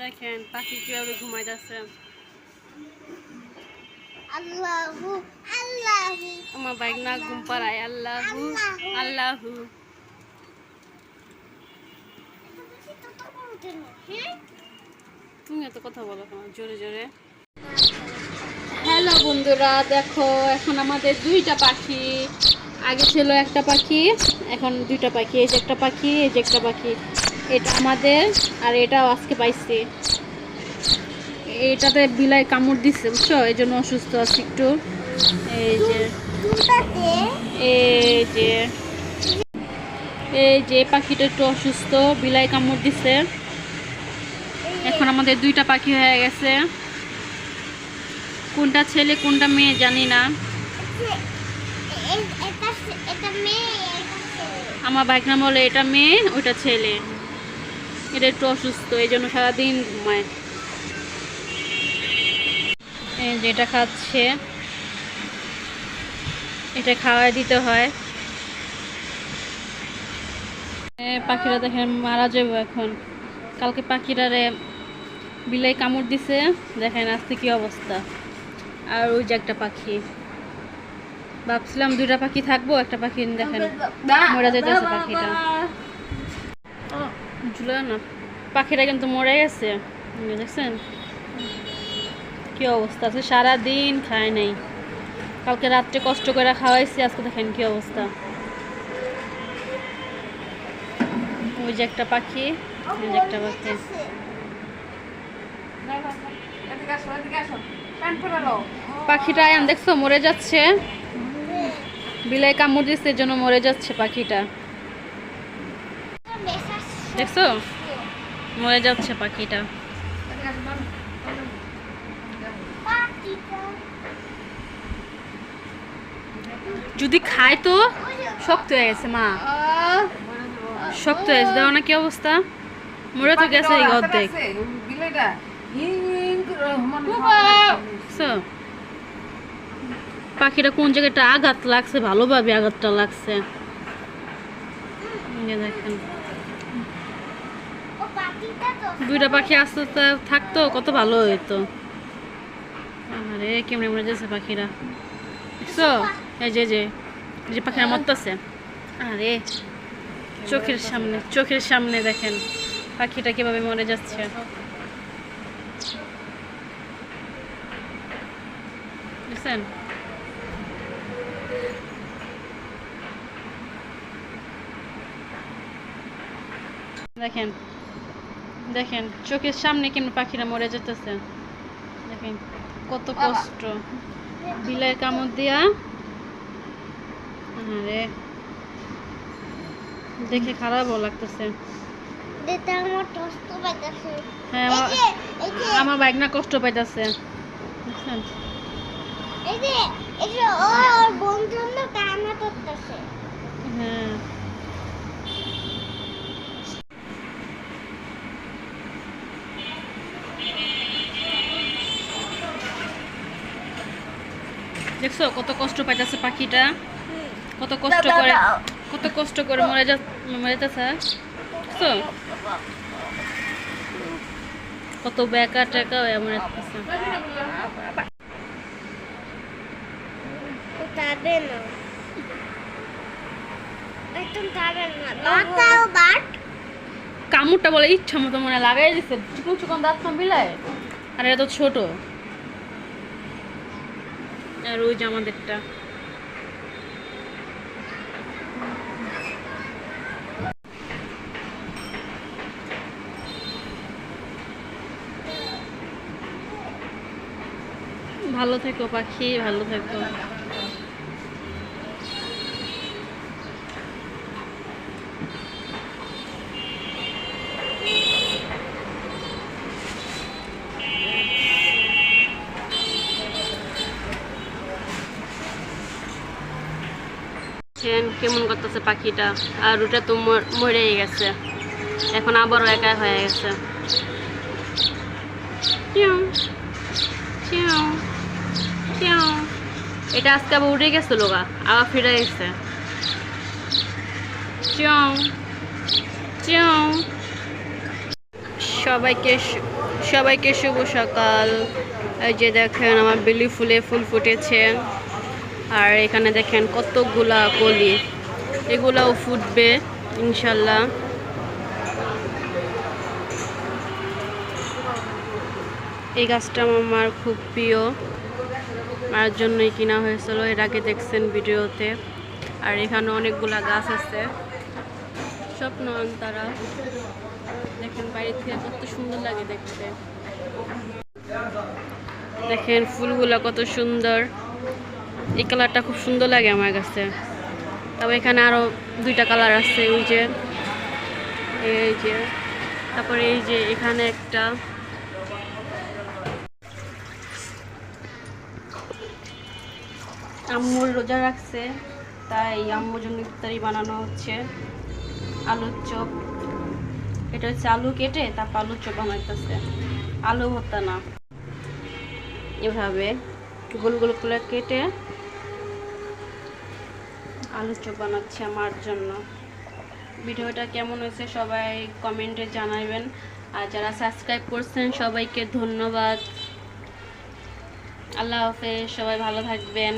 দেখেন পাখি কীভাবে ঘুমাই যাচ্ছে আল্লাহু আল্লাহু। আমার বাইক না ঘুম পাড়ায় আল্লাহু। আল্লাহু। তুমি এত কথা বলো কেন? জোরে জোরে। হ্যালো বন্ধুরা দেখো এখন আমাদের দুইটা পাখি। আগে ছিল একটা পাখি এখন দুইটা পাখি। এই যে একটা পাখি এই যে একটা পাখি। এটা আমাদের আর এটাও আজকে পাইছি। এটাতে বিলাই কামড় দিচ্ছে বুঝছ? এই জন্য অসুস্থ আছে একটু। এই যে এই যে এই যে পাখিটা একটু অসুস্থ বিলাই কামড় দিছে। এখন আমাদের দুইটা পাখি হয়ে গেছে। কোনটা ছেলে কোনটা মেয়ে জানি না। আমার বাইক নাম বলে এটা মেয়ে ওইটা ছেলে। এটা একটু অসুস্থ এই জন্য সারাদিন ঘুমায়। যেটা খাচ্ছে। এটা খাওয়াই দিতে হয়। পাখিরা দেখেন মারা যাব এখন। কালকে পাখিরারে বিলাই কামড় দিছে। দেখেন আজকে কি অবস্থা। আর ওই যে একটা পাখি। ভাবছিলাম দুইটা পাখি থাকব একটা পাখি দেখেন মরে যেতেছে পাখিটা। ঝুলে না। পাখিটা কিন্তু মরে গেছে। দেখছেন? কি অবস্থা আছে? সারাদিন খায় নাই। কালকে রাত্রে কষ্ট করে খাওয়াইছি, আজকে দেখেন কি অবস্থা। ওই যে একটা পাখি ওই যে একটা পাখি। পাখিটা দেখছ? মরে যাচ্ছে। বিলাই কামড় দিচ্ছে জন্য মরে যাচ্ছে পাখিটা। দেখছ? মরে যাচ্ছে পাখিটা। যদি খায় তো শক্ত হয়ে গেছে, মা। শক্ত হয়ে গেছে। দেখো না, কি অবস্থা? মরে তো গেছে এই অর্ধেক? পাখিটা কোন জায়গাটা আঘাত লাগছে? ভালোভাবে আঘাতটা লাগছে। দেখেন। দুইটা পাখি আসতে তা- থাকতো, কত ভালো হইতো। আরে, কেমনে মরে যাচ্ছে পাখিরা। দেখছ? এই যে যে যে পাখিরা মরতেছে। আরে, চোখের সামনে চোখের সামনে দেখেন পাখিটা কীভাবে মরে যাচ্ছে। দেখেন দেখেন চোখের সামনে কেমন পাখিরা মরে যেতেছে। দেখেন কত কষ্ট। বিলের কামড় দিয়া। আরে দেখে খারাপও লাগতেছে। হ্যাঁ আমার বাইক না কষ্ট পাইতেছে। বুঝছেন এই যে এই যে ও ওর বন্ধুর না কান্না করতেছে হ্যাঁ দেখছ কত কষ্ট পাইতেছে পাখিটা? কত কষ্ট করে কত কষ্ট করে মরে যা মরে যাচ্ছে দেখছ? কত বেকা টেকা হয়ে মরে যাচ্ছে ও তাবে না। একদম তাবে না। বাতাও বাট কামড়টা বলে ইচ্ছা মতো মনে লাগাই দিচ্ছে চিকন চিকন দাঁত বিলায় আর এটা তো ছোট। আর ওই আমাদেরটা। ভালো থেকো পাখি ভালো থেকো। দেখছেন কেমন করতেছে পাখিটা? আর ওটা তো মর- মরেই গেছে। এখন আবারও একা হয়ে গেছে। এটা আজকে আবার উড়ে গেছে লোকা আবার ফিরে গেছে। সবাইকে সবাইকে শুভ সকাল। এই যে দেখেন আমার বেলি ফুলে ফুল ফুটেছে। আর এখানে দেখেন কতগুলা কলি। এগুলাও ফুটবে, ইনশাল্লাহ। এই গাছটা আমার খুব প্রিয়। মার জন্যই কিনা হয়েছিল, এর আগে দেখছেন ভিডিওতে। আর এখানে অনেকগুলা গাছ আছে। সব স্বপ্ন তারা। দেখেন বাইরে থেকে কত সুন্দর লাগে দেখতে। দেখেন ফুলগুলা কত সুন্দর। এই কালারটা খুব সুন্দর লাগে আমার কাছে। তবে এখানে আরও দুইটা কালার আছে, ওই যে, এই যে, তারপরে এই যে এখানে একটা। আম্মুর রোজা রাখছে, তাই আম্মুর জন্য ইফতারি বানানো হচ্ছে। আলুর চপ। এটা হচ্ছে আলু কেটে তারপর আলুর চপ বানাইতেছে। আলু ভর্তা না। এভাবে গোল গোল করে কেটে আলুর চপ বানাচ্ছে আমার জন্য। ভিডিওটা কেমন হয়েছে সবাই কমেন্টে জানাবেন আর যারা সাবস্ক্রাইব করছেন, সবাইকে ধন্যবাদ। আল্লাহ হাফেজ, সবাই ভালো থাকবেন।